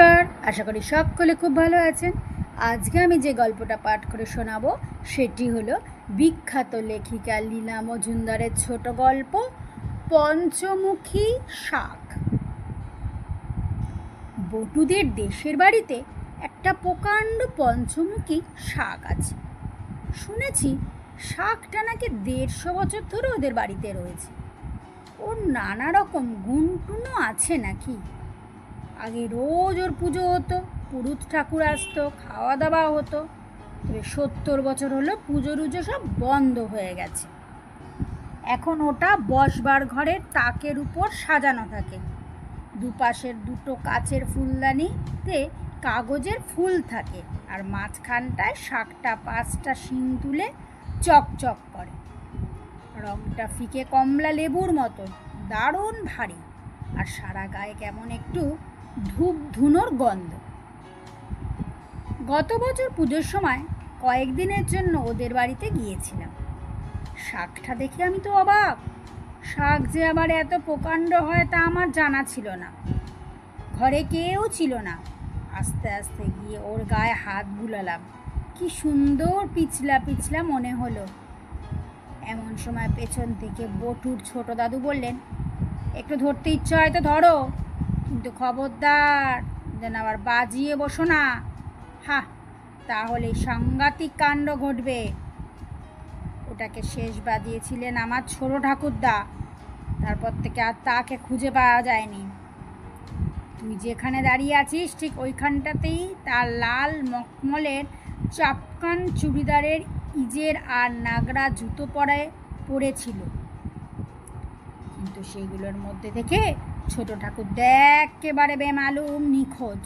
নমস্কার, আশা করি সকলে খুব ভালো আছেন। আজকে আমি যে গল্পটা পাঠ করে শোনাবো, সেটি হলো বিখ্যাত লেখিকা লীলা মজুমদারের ছোট গল্প, পঞ্চমুখী শাক। বটুদের দেশের বাড়িতে একটা প্রকাণ্ড পঞ্চমুখী শাক আছে। শুনেছি শাকটা নাকি দেড়শো বছর ধরে ওদের বাড়িতে রয়েছে। ওর নানা রকম গুণটুনও আছে নাকি? আগে রোজ ওর পুজো হতো, পুরুত ঠাকুর আসতো খাওয়া দাওয়া হতো। তবে সত্তর বছর হলো পুজো রুজো সব বন্ধ হয়ে গেছে। এখন ওটা বসবার ঘরের তাকের উপর সাজানো থাকে। দুপাশের দুটো কাচের ফুলদানিতে কাগজের ফুল থাকে আর মাঝখানটায় শাকটা, পাঁচটা শিং তুলে চকচক করে। রংটা ফিকে কমলা লেবুর মতো দারুণ ভারী। আর সারা গায়ে কেমন একটু ধূপ ধুনোর গন্ধ। গত বছর পুজোর সময় কয়েকদিনের জন্য ওদের বাড়িতে গিয়েছিলাম। শাকটা দেখে আমি তো অবাক। শাক যে আবার এত প্রকাণ্ড হয় তা আমার জানা ছিল না। ঘরে কেউ ছিল না। আস্তে আস্তে গিয়ে ওর গায়ে হাত বুলালাম। কি সুন্দর পিছলা পিছলা মনে হলো। এমন সময় পেছন থেকে বটুর ছোট দাদু বললেন, একটু ধরতে ইচ্ছা হয় তো ধরো। কিন্তু খবরদার, যেন আবার বাজিয়ে বসো না। হা তাহলে সাংঘাতিক কাণ্ড ঘটবে। ওটাকে শেষ বাজিয়েছিলেন আমার ছোট ঠাকুরদা। তারপর থেকে আর তাকে খুঁজে পাওয়া যায়নি। তুই যেখানে দাঁড়িয়ে আছিস, ঠিক ওইখানটাতেই তার লাল মখমলের চাপকান চুড়িদারের ইজের আর নাগরা জুতো পরে পড়েছিল। কিন্তু সেইগুলোর মধ্যে থেকে ছোট ঠাকুর একেবারে বেমালুম নিখোঁজ।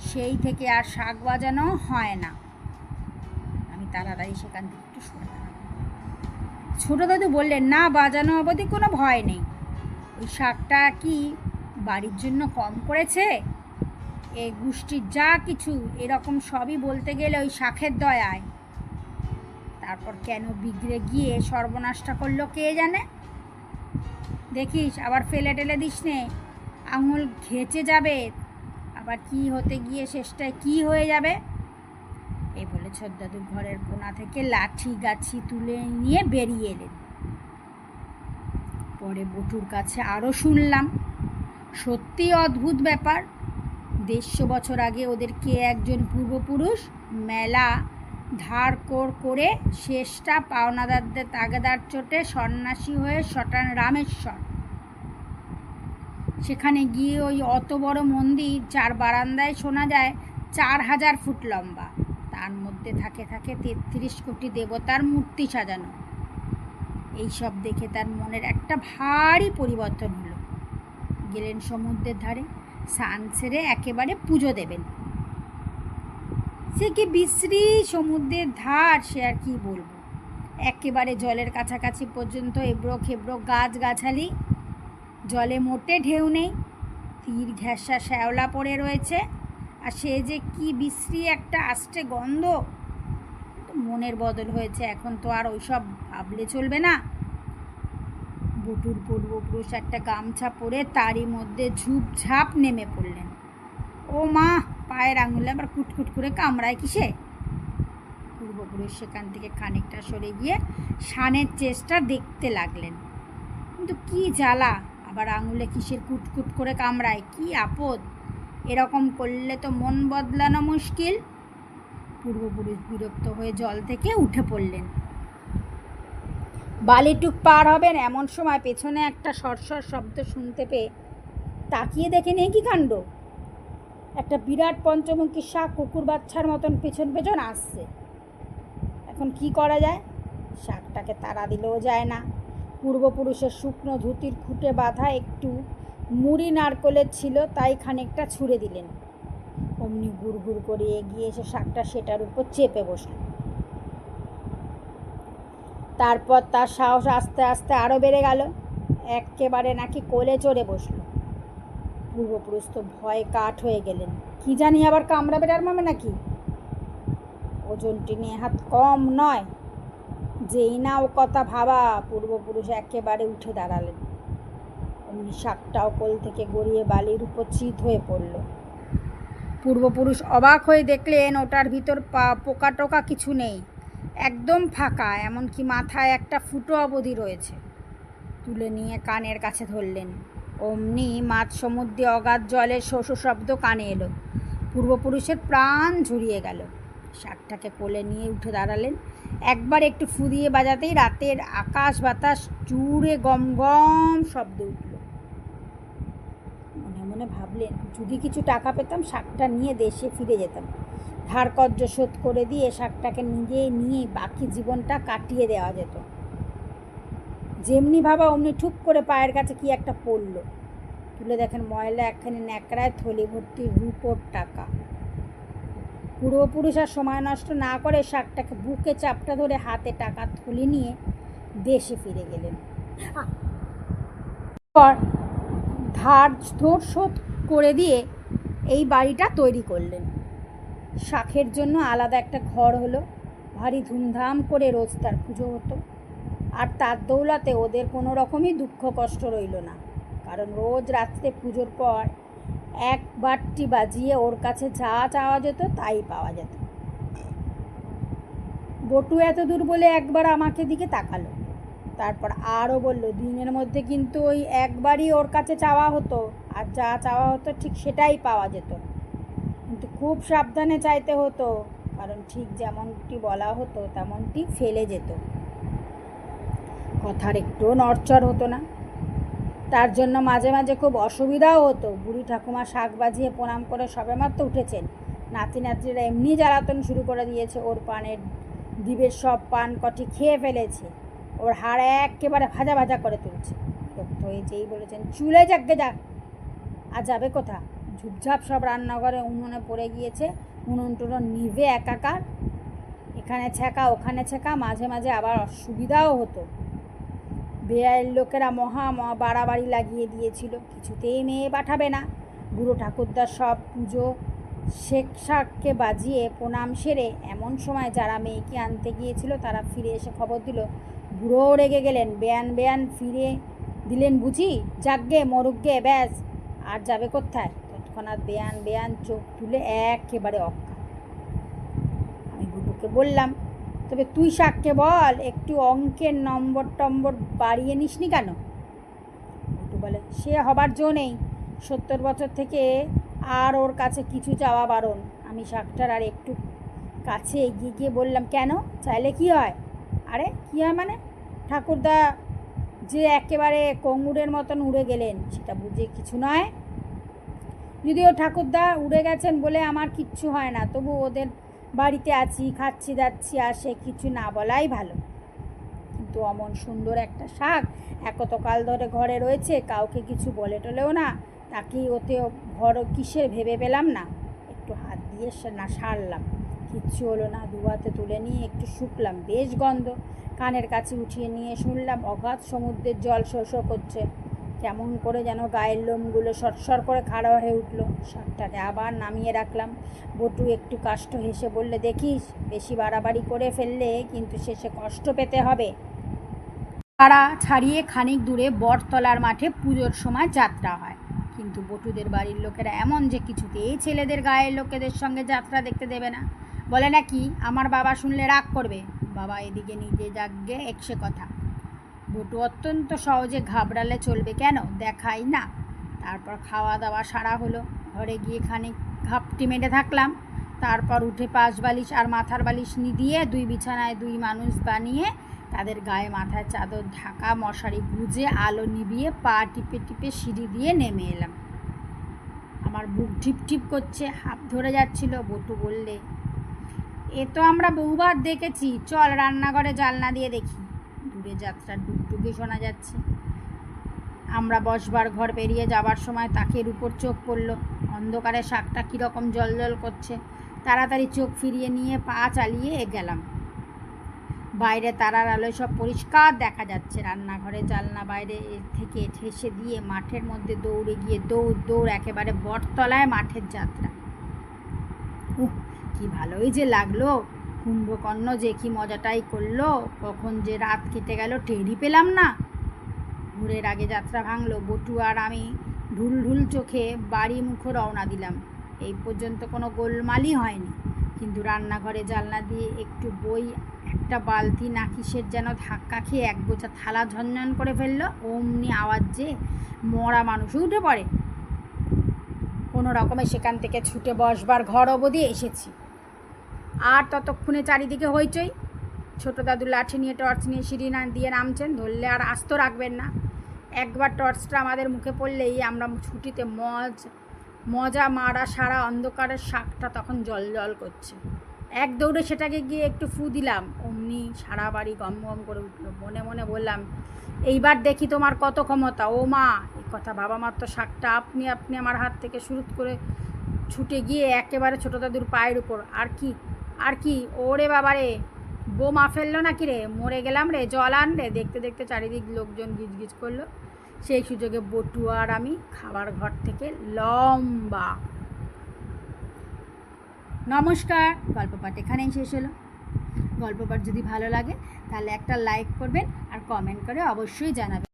সেই থেকে আর শাক বাজানো হয় না। আমি তাড়াতাড়ি সেখান থেকে একটু সরে দাঁড়ালাম ছোট দাদু বললেন, না, বাজানো অবধি কোনো ভয় নেই। ওই শাকটা কি বাড়ির জন্য কম করেছে? এ গোষ্ঠীর যা কিছু, এরকম সবই বলতে গেলে ওই শাখের দয়ায়। তারপর কেন বিগড়ে গিয়ে সর্বনাশটা করল কে জানে? দেখিস, আবার ফেলে টেলে দিস নে। আঙুল ঘেঁচে যাবে, আবার কি হতে গিয়ে শেষটায় কি হয়ে যাবে? এই বলে ছোদ্দাদুর ঘরের কোনা থেকে লাঠি গাছি তুলে নিয়ে বেরিয়ে এলেন। পরে বটুর কাছে আরও শুনলাম, সত্যি অদ্ভুত ব্যাপার। দেড়শো বছর আগে ওদের কে একজন পূর্বপুরুষ মেলা ধার কর করে শেষটা পাওনাদারদের তাগেদার চোটে সন্ন্যাসী হয়ে শটান রামেশ্বর সেখানে গিয়ে ওই অত বড় মন্দির চার বারান্দায় শোনা যায় চার হাজার ফুট লম্বা। তার মধ্যে থাকে থাকে তেত্রিশ কোটি দেবতার মূর্তি সাজানো। এইসব দেখে তার মনের একটা ভারী পরিবর্তন হলো। গেলেন সমুদ্রের ধারে, স্নান সেরে একেবারে পুজো দেবেন। সে কি বিশ্রী সমুদ্রের ধার, সে আর কি বলব? একেবারে জলের কাছাকাছি পর্যন্ত এবড়ো খেবড়ো গাছ গাছালি জলে মোটে ঢেউ নেই, তীর ঘেঁষা শ্যাওলা পড়ে রয়েছে, আর সে যে কি বিশ্রী একটা আষ্টে গন্ধ। মনের বদল হয়েছে, এখন তো আর ওইসব ভাবলে চলবে না। বটুর পূর্বপুরুষ একটা গামছা পরে তারই মধ্যে ঝুপঝাপ নেমে পড়লেন। ও মা, পায়ের আঙুলে আবার কুটকুট করে কামড়ায় কিসে? পূর্বপুরুষ সেখান থেকে খানিকটা সরে গিয়ে শানের চেষ্টা দেখতে লাগলেন। কিন্তু কি জ্বালা আবার আঙুলে কিসের কুটকুট করে কামড়ায়? কি আপদ? এরকম করলে তো মন বদলানো মুশকিল। পূর্বপুরুষ বিরক্ত হয়ে জল থেকে উঠে পড়লেন। বালিটুক পার হবেন এমন সময় পেছনে একটা সরসর শব্দ শুনতে পেয়ে তাকিয়ে দেখে নেই কি কাণ্ড? একটা বিরাট পঞ্চমুখী শাক কুকুর বাচ্চার মতন পেছন পেছন আসছে। এখন কি করা যায়? শাকটাকে তাড়া দিলেও যায় না। পূর্বপুরুষের শুকনো ধুতির খুঁটে বাঁধা একটু মুড়ি নারকলের ছিল, তাই খানিকটা ছুঁড়ে দিলেন। অমনি গুড় গুড় করে এগিয়ে এসে শাকটা সেটার উপর চেপে বসল। তারপর তার সাহস আস্তে আস্তে আরও বেড়ে গেল, একেবারে নাকি কোলে চড়ে বসল। পূর্বপুরুষ তো ভয়ে কাঠ হয়ে গেলেন। কি জানি আবার কামড়াবে আর মামে নাকি? ওজনটি নিয়ে হাত কম নয়। যেই না ও কথা ভাবা, পূর্বপুরুষ একেবারে উঠে দাঁড়ালেন। অমনি শাকটাও কোল থেকে গড়িয়ে বালির উপর চিত হয়ে পড়ল। পূর্বপুরুষ অবাক হয়ে দেখলেন, ওটার ভিতর পা, পোকা টোকা কিছু নেই। একদম ফাঁকা, এমনকি মাথায় একটা ফুটো অবধি রয়েছে। তুলে নিয়ে কানের কাছে ধরলেন। অমনি মাছ সমুদ্রে অগাধ জলের শোষ শব্দ কানে এলো। পূর্বপুরুষের প্রাণ ঝুরিয়ে গেল। শাকটাকে কোলে নিয়ে উঠে দাঁড়ালেন। একবার একটু ফুদিয়ে বাজাতেই রাতের আকাশ বাতাস জুড়ে গম গম শব্দ উঠল। মনে মনে ভাবলেন, যদি কিছু টাকা পেতাম, শাকটা নিয়ে দেশে ফিরে যেতাম। ধার কর্য শোধ করে দিয়ে শাকটাকে নিজে নিয়ে বাকি জীবনটা কাটিয়ে দেওয়া যেত। যেমনি ভাবা অমনি ঠুক করে পায়ের কাছে কি একটা পড়ল। তুলে দেখেন ময়লা একখানি ন্যাকড়ায় থলি ভর্তি রুপোর টাকা। পূর্বপুরুষ আর সময় নষ্ট না করে শাকটাকে বুকে চাপটা ধরে হাতে টাকা থলি নিয়ে দেশে ফিরে গেলেন। ধার ধর শোধ করে দিয়ে এই বাড়িটা তৈরি করলেন। শাখের জন্য আলাদা একটা ঘর হলো, ভারী ধুমধাম করে রোজ তার পুজো হতো। আর তার দৌলাতে ওদের কোনো রকমই দুঃখ কষ্ট রইল না, কারণ রোজ রাত্রে পুজোর পর এক বাটটি বাজিয়ে ওর কাছে যা চাওয়া যেত তাই পাওয়া যেত। বটু এত দূর বলে একবার আমাকে দিকে তাকালো। তারপর আরও বলল দিনের মধ্যে কিন্তু ওই একবারই ওর কাছে চাওয়া হতো আর যা চাওয়া হতো ঠিক সেটাই পাওয়া যেত। কিন্তু খুব সাবধানে চাইতে হতো, কারণ ঠিক যেমনটি বলা হতো তেমনটি ফেলে যেত। কথার একটুও নড়চড় হতো না। তার জন্য মাঝে মাঝে খুব অসুবিধাও হতো। বুড়ি ঠাকুমা শাক বাজিয়ে প্রণাম করে সবেমাত্র উঠেছেন। নাতি নাতিরা এমনি জ্বালাতন শুরু করে দিয়েছে। ওর পানের দ্বীপের সব পান কটি খেয়ে ফেলেছে। ওর হাড় একেবারে ভাজা ভাজা করে তুলছে। বিরক্ত হয়ে যেই বলেছেন, চুলে যাকগে যা। আর যাবে কোথা? ঝুপঝাপ সব রান্নাঘরে উনুনে পড়ে গিয়েছে। উনুন টুনুন নিভে একাকার। এখানে ছেঁকা ওখানে ছেঁকা মাঝে মাঝে আবার অসুবিধাও হতো। বেআইয়ের লোকেরা মহা বাড়াবাড়ি লাগিয়ে দিয়েছিল। কিছুতেই মেয়ে পাঠাবে না। বুড়ো ঠাকুরদার সব পুজো শেখ শাককে বাজিয়ে প্রণাম সেরে এমন সময় যারা মেয়েকে আনতে গিয়েছিল, তারা ফিরে এসে খবর দিল, বুড়োও রেগে গেলেন। বেয়ান বেয়ান ফিরে দিলেন বুঝি? যাগ্গে মরুগ্গে ব্যাস। আর যাবে কোথায় তৎক্ষণাৎ বেয়ান বেয়ান চোখ তুলে একেবারে অক্কা আমি গুড্ডুকে বললাম তবে তুই শাককে বল, একটু অঙ্কের নম্বর টম্বর বাড়িয়ে নিসনি কেন? গুড্ডু বলে, সে হবার জো নেই। সত্তর বছর থেকে আর ওর কাছে কিছু চাওয়া বারণ। আমি শাকটার আর একটু কাছে এগিয়ে গিয়ে বললাম, কেন? চাইলে কি হয়? আরে, কী হয় মানে? ঠাকুরদা যে একেবারে কঙ্গুরের মতন উড়ে গেলেন, সেটা বুঝে কিছু নয়? যদিও ঠাকুরদা উড়ে গেছেন বলে আমার কিচ্ছু হয় না, তবু ওদের বাড়িতে আছি, খাচ্ছি যাচ্ছি আর সে কিছু না বলাই ভালো। কিন্তু অমন সুন্দর একটা শাক একতকাল ধরে ঘরে রয়েছে, কাউকে কিছু বলে টলেও না। তাকেই ওতে ঘর কিসের ভেবে পেলাম না। একটু হাত দিয়ে না, সারলাম। কিচ্ছু হলো না, দু হাতে তুলে নিয়ে একটু শুকলাম, বেশ গন্ধ। কানের কাছে উঠিয়ে নিয়ে শুনলাম, অগাধ সমুদ্রের জল শোষ করছে। কেমন করে যেন গায়ের লোমগুলো সরসর করে খাড়া হয়ে উঠল। শাকটাকে আবার নামিয়ে রাখলাম। বটু একটু কাষ্ট হেসে বললে, দেখিস, বেশি বাড়াবাড়ি করে ফেললে কিন্তু শেষে কষ্ট পেতে হবে। পাড়া ছাড়িয়ে খানিক দূরে বটতলার মাঠে পুজোর সময় যাত্রা হয়। কিন্তু বটুদের বাড়ির লোকেরা এমন যে কিছুতেই ছেলেদের গায়ের লোকেদের সঙ্গে যাত্রা দেখতে দেবে না। বলে নাকি, আমার বাবা শুনলে রাগ করবে। বাবা এদিকে নিজে যাগ্গে একসে কথা। বটু অত্যন্ত সহজে ঘাবড়ালে চলবে কেন? দেখাই না। তারপর খাওয়া দাওয়া সারা হলো। ঘরে গিয়ে খানিক ঘাপটি মেরে থাকলাম। তারপর উঠে পাশ বালিশ আর মাথার বালিশ নি দিয়ে দুই বিছানায় দুই মানুষ বানিয়ে তাদের গায়ে মাথায় চাদর ঢাকা, মশারি গুজে, আলো নিভিয়ে পা টিপে টিপে সিঁড়ি দিয়ে নেমে এলাম। আমার বুক ঠিপ ঠিপ করছে হাত ধরে যাচ্ছিল। বটু বললে, এ তো আমরা বহুবার দেখেছি। চল রান্নাঘরে জালনা দিয়ে দেখি। দূরে যাত্রার ডুকডুকি শোনা যাচ্ছে। আমরা বসবার ঘর পেরিয়ে যাবার সময় তাকের উপর চোখ পড়ল। অন্ধকারে শাকটা কীরকম জল জল করছে। তাড়াতাড়ি চোখ ফিরিয়ে নিয়ে পা চালিয়ে গেলাম। বাইরে তারার আলোয় সব পরিষ্কার দেখা যাচ্ছে। রান্নাঘরে জালনা বাইরে থেকে ঠেসে দিয়ে মাঠের মধ্যে দৌড়ে গিয়ে দৌড় দৌড় একেবারে বটতলায় মাঠের যাত্রা। উহ, কি ভালোই যে লাগল। কুম্ভকর্ণ যে কি মজাটাই করল, কখন যে রাত কেটে গেল টেরই পেলাম না। ভোরের আগে যাত্রা ভাঙলো, বটু আর আমি ঢুল ঢুল চোখে বাড়ি মুখো রওনা দিলাম। এই পর্যন্ত কোনো গোলমালই হয়নি। কিন্তু রান্নাঘরে জানলা দিয়ে একটু বই, একটা বালতি না কিসের যেন ধাক্কা খেয়ে এক গোছা থালা ঝনঝন করে ফেলল, অমনি আওয়াজ যে মরা মানুষ উঠে পড়ে। কোনো রকমে সেখান থেকে ছুটে বসবার ঘর অবধি এসেছি। আর ততক্ষণে চারিদিকে হইচই। ছোটো দাদু লাঠি নিয়ে টর্চ নিয়ে সিঁড়ি না দিয়ে নামছেন, ধরলে আর আস্ত রাখবেন না। একবার টর্চটা আমাদের মুখে পড়লেই আমরা ছুটিতে মজ, মজা, মারা সারা অন্ধকারের শাকটা তখন জল জল করছে। এক দৌড়ে সেটাকে গিয়ে একটু ফু দিলাম, অমনি সারা বাড়ি গম গম করে উঠল। মনে মনে বললাম, এইবার দেখি তোমার কত ক্ষমতা। ও মা এই কথা বাবা মার তো শাকটা আপনি আপনি আমার হাত থেকে শুরু করে ছুটে গিয়ে একেবারে ছোটো দাদুর পায়ের উপর। আর কি আর কি? ওরে বাবারে, বোমা ফেলল নাকি রে? মরে গেলাম রে, জল আন রে। দেখতে দেখতে চারিদিক লোকজন গিজগিজ করল। সেই সুযোগে বটু আর আমি খাবার ঘর থেকে লম্বা। নমস্কার। গল্প পাঠ এখানেই শেষ হলো। গল্প পাঠ যদি ভালো লাগে, তাহলে একটা লাইক করবেন আর কমেন্ট করে অবশ্যই জানাবেন।